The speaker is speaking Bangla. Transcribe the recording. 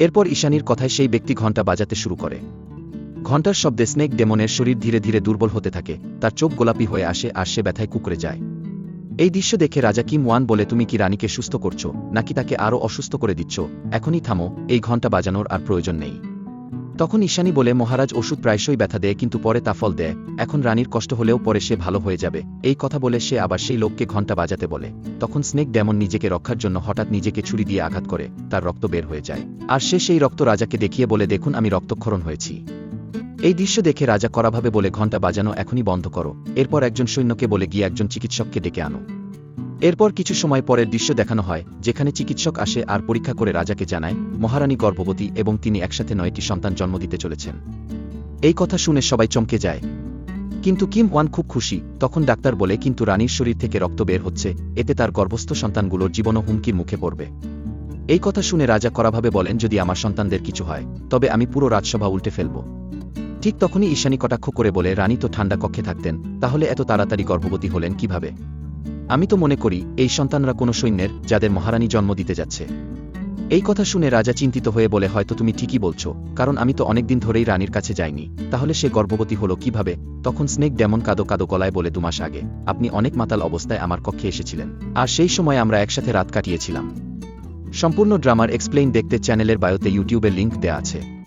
এরপর ঈশানীর কথায় সেই ব্যক্তি ঘণ্টা বাজাতে শুরু করে। ঘণ্টার শব্দে স্নেক ডেমনের শরীর ধীরে ধীরে দুর্বল হতে থাকে, তার চোখ গোলাপি হয়ে আসে আর সে ব্যথায় কুকরে যায়। এই দৃশ্য দেখে রাজা কিম ওয়ান বলে, তুমি কি রানীকে সুস্থ করছ, নাকি তাকে আরও অসুস্থ করে দিচ্ছ? এখনই থামো, এই ঘণ্টা বাজানোর আর প্রয়োজন নেই। তখন ঈশানী বলে, মহারাজ, ওষুধ প্রায়শই ব্যথা দেয়, কিন্তু পরে তা ফল দেয়। এখন রানীর কষ্ট হলেও পরে সে ভালো হয়ে যাবে। এই কথা বলে সে আবার সেই লোককে ঘণ্টা বাজাতে বলে। তখন স্নেক ডেমন নিজেকে রক্ষার জন্য হঠাৎ নিজেকে ছুরি দিয়ে আঘাত করে, তার রক্ত বের হয়ে যায়। আর সে সেই রক্ত রাজাকে দেখিয়ে বলে, দেখুন, আমি রক্তক্ষরণ হয়েছি। এই দৃশ্য দেখে রাজা করাভাবে বলে, ঘণ্টা বাজানো এখনই বন্ধ করো। এরপর একজন সৈন্যকে বলে, গিয়ে একজন চিকিৎসককে ডেকে আনো। এরপর কিছু সময় পরের দৃশ্য দেখানো হয়, যেখানে চিকিৎসক আসে আর পরীক্ষা করে রাজাকে জানায়, মহারানী গর্ভবতী এবং তিনি একসাথে নয়টি সন্তান জন্ম দিতে চলেছেন। এই কথা শুনে সবাই চমকে যায়। কিন্তু কিম ওয়ান খুব খুশি, তখন ডাক্তার বলে, কিন্তু রানীর শরীর থেকে রক্ত বের হচ্ছে, এতে তার গর্ভস্থ সন্তানগুলোর জীবনও হুমকির মুখে পড়বে। এই কথা শুনে রাজা করাভাবে বলেন, যদি আমার সন্তানদের কিছু হয়, তবে আমি পুরো রাজসভা উল্টে ফেলব। ঠিক তখনই ঈশানী কটাক্ষ করে বলে, রানী তো ঠান্ডা কক্ষে থাকতেন, তাহলে এত তাড়াতাড়ি গর্ভবতী হলেন কীভাবে? আমি তো মনে করি, এই সন্তানরা কোনো সৈন্যের, যাদের মহারানী জন্ম দিতে যাচ্ছে। এই কথা শুনে রাজা চিন্তিত হয়ে বলে, হয়তো তুমি ঠিকই বলছো, কারণ আমি তো অনেকদিন ধরেই রানীর কাছে যাইনি। তাহলে সে গর্ভবতী হলো কীভাবে? তখন স্নেক ডেমন কাদো কাদো গলায় বলে দুমাস আগে আপনি অনেক মাতাল অবস্থায় আমার কক্ষে এসেছিলেন। আর সেই সময় আমরা একসাথে রাত কাটিয়েছিলাম। সম্পূর্ণ ড্রামার এক্সপ্লেইন দেখতে চ্যানেলের বায়োতে ইউটিউবের লিঙ্ক দেওয়া আছে।